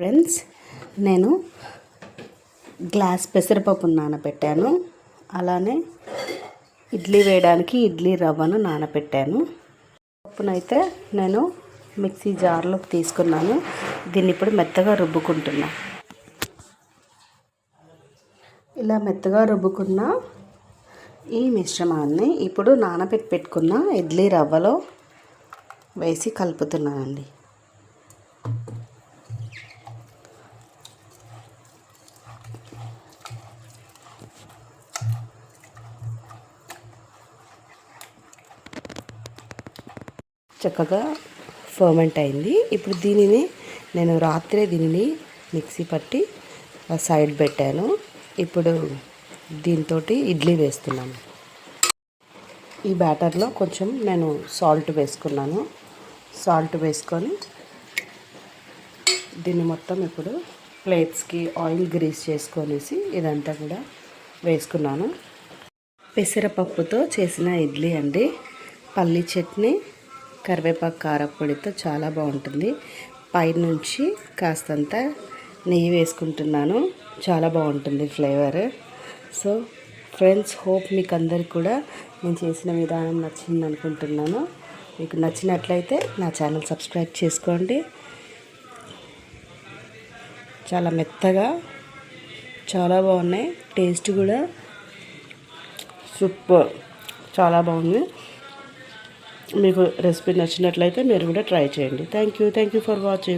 Friends నేను glass పెసరపప్పు నానబెట్టాను. అలానే ఇడ్లీ వేయడానికి ఇడ్లీ రవ్వను నానబెట్టాను. పప్పునైతే నేను మిక్సీ జార్లోకి తీసుకున్నాను. దీన్ని ఇప్పుడు మెత్తగా రుబ్బుకుంటున్నా. ఇలా మెత్తగా రుబ్బుకున్న ఈ మిశ్రమాన్ని ఇప్పుడు నానబెట్టి పెట్టుకున్న ఇడ్లీ రవ్వలో వేసి కలుపుతున్నానండి. చక్కగా ఫర్మెంట్ అయింది. ఇప్పుడు దీనిని నేను రాత్రే దీనిని మిక్సీ పట్టి సైడ్ పెట్టాను. ఇప్పుడు దీంతో ఇడ్లీ వేస్తున్నాను. ఈ బ్యాటర్లో కొంచెం నేను సాల్ట్ వేసుకున్నాను. సాల్ట్ వేసుకొని దీన్ని మొత్తం ఇప్పుడు ప్లేట్స్కి ఆయిల్ గ్రీస్ చేసుకొనేసి ఇదంతా కూడా వేసుకున్నాను. పెసరపప్పుతో చేసిన ఇడ్లీ అండి. పల్లి చట్నీ కరివేపాకు కారపొడితో చాలా బాగుంటుంది. పైనుంచి కాస్తంత నెయ్యి వేసుకుంటున్నాను. చాలా బాగుంటుంది ఫ్లేవర్. సో ఫ్రెండ్స్ హోప్ మీకు అందరికి కూడా నేను చేసిన విధానం నచ్చింది అనుకుంటున్నాను మీకు నచ్చినట్లయితే నా ఛానల్ సబ్స్క్రైబ్ చేసుకోండి. చాలా మెత్తగా చాలా బాగున్నాయి. టేస్ట్ కూడా సూపర్ చాలా బాగుంది. మీకు రెసిపీ నచ్చినట్లయితే మీరు కూడా ట్రై చేయండి. Thank you thank you for watching